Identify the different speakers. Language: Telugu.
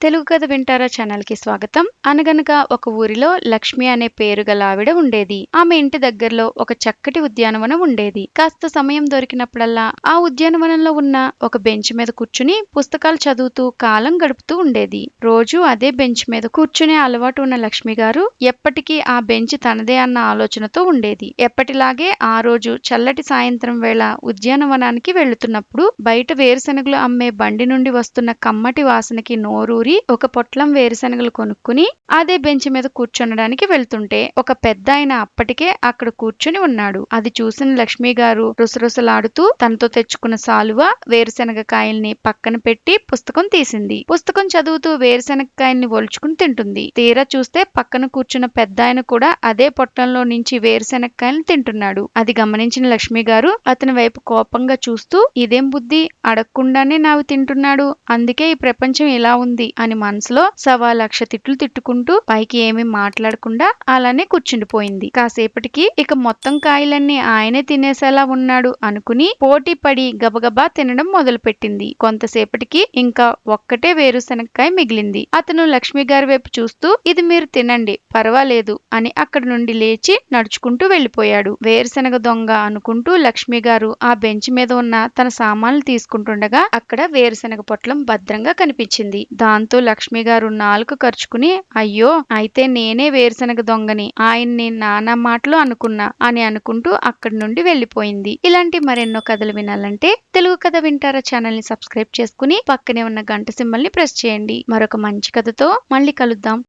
Speaker 1: తెలుగు కథ వింటారా ఛానల్కి స్వాగతం. అనగనగా ఒక ఊరిలో లక్ష్మి అనే పేరు గల ఆవిడ ఉండేది. ఆమె ఇంటి దగ్గరలో ఒక చక్కటి ఉద్యానవనం ఉండేది. కాస్త సమయం దొరికినప్పుడల్లా ఆ ఉద్యానవనంలో ఉన్న ఒక బెంచ్ మీద కూర్చుని పుస్తకాలు చదువుతూ కాలం గడుపుతూ ఉండేది. రోజు అదే బెంచ్ మీద కూర్చునే అలవాటు ఉన్న లక్ష్మి గారు ఎప్పటికీ ఆ బెంచ్ తనదే అన్న ఆలోచనతో ఉండేది. ఎప్పటిలాగే ఆ రోజు చల్లటి సాయంత్రం వేళ ఉద్యానవనానికి వెళ్తున్నప్పుడు బయట వేరుశనగలు అమ్మే బండి నుండి వస్తున్న కమ్మటి వాసనకి నోరు నోరూరి ఒక పొట్లం వేరుశనగలు కొనుక్కుని అదే బెంచ్ మీద కూర్చునడానికి వెళ్తుంటే ఒక పెద్ద ఆయన అప్పటికే అక్కడ కూర్చుని ఉన్నాడు. అది చూసిన లక్ష్మి గారు రుసరుసలాడుతూ తనతో తెచ్చుకున్న సాలువ వేరుశనగ కాయల్ని పక్కన పెట్టి పుస్తకం తీసింది. పుస్తకం చదువుతూ వేరుశనగ కాయల్ని ఒలుచుకుని తింటుంది. తీరా చూస్తే పక్కన కూర్చున్న పెద్ద ఆయన కూడా అదే పొట్టంలో నుంచి వేరుశనగ కాయల్ని తింటున్నాడు. అది గమనించిన లక్ష్మి గారు అతని వైపు కోపంగా చూస్తూ ఇదేం బుద్ధి? అడగకుండానే నావి తింటున్నాడు. అందుకే ఈ ప్రపంచం ఇలా ఉంది. అని మనసులో సవా లక్ష తిట్లు తిట్టుకుంటూ పైకి ఏమీ మాట్లాడకుండా అలానే కూర్చుండిపోయింది. కాసేపటికి ఇక మొత్తం కాయలన్నీ ఆయనే తినేసేలా ఉన్నాడు అనుకుని పోటీ పడి గబగబా తినడం మొదలుపెట్టింది. కొంతసేపటికి ఇంకా ఒక్కటే వేరుశనక్కాయ మిగిలింది. అతను లక్ష్మి గారి వైపు చూస్తూ ఇది మీరు తినండి పర్వాలేదు అని అక్కడి నుండి లేచి నడుచుకుంటూ వెళ్ళిపోయాడు. వేరుశనగ దొంగ అనుకుంటూ లక్ష్మి గారు ఆ బెంచ్ మీద ఉన్న తన సామాన్లు తీసుకుంటుండగా అక్కడ వేరుశనగ పొట్లం భద్రంగా కనిపించింది. దాంతో లక్ష్మి గారు నాలుగు ఖర్చుకుని అయ్యో అయితే నేనే వేరుశనగ దొంగని. ఆయన్ని నానా మాటలు అనుకున్నా అని అనుకుంటూ అక్కడి నుండి వెళ్ళిపోయింది. ఇలాంటి మరెన్నో కథలు వినాలంటే తెలుగు కథ వింటారా ఛానల్ని సబ్స్క్రైబ్ చేసుకుని పక్కనే ఉన్న గంట సింబల్ని ప్రెస్ చేయండి. మరొక మంచి కథతో మళ్ళీ కలుద్దాం.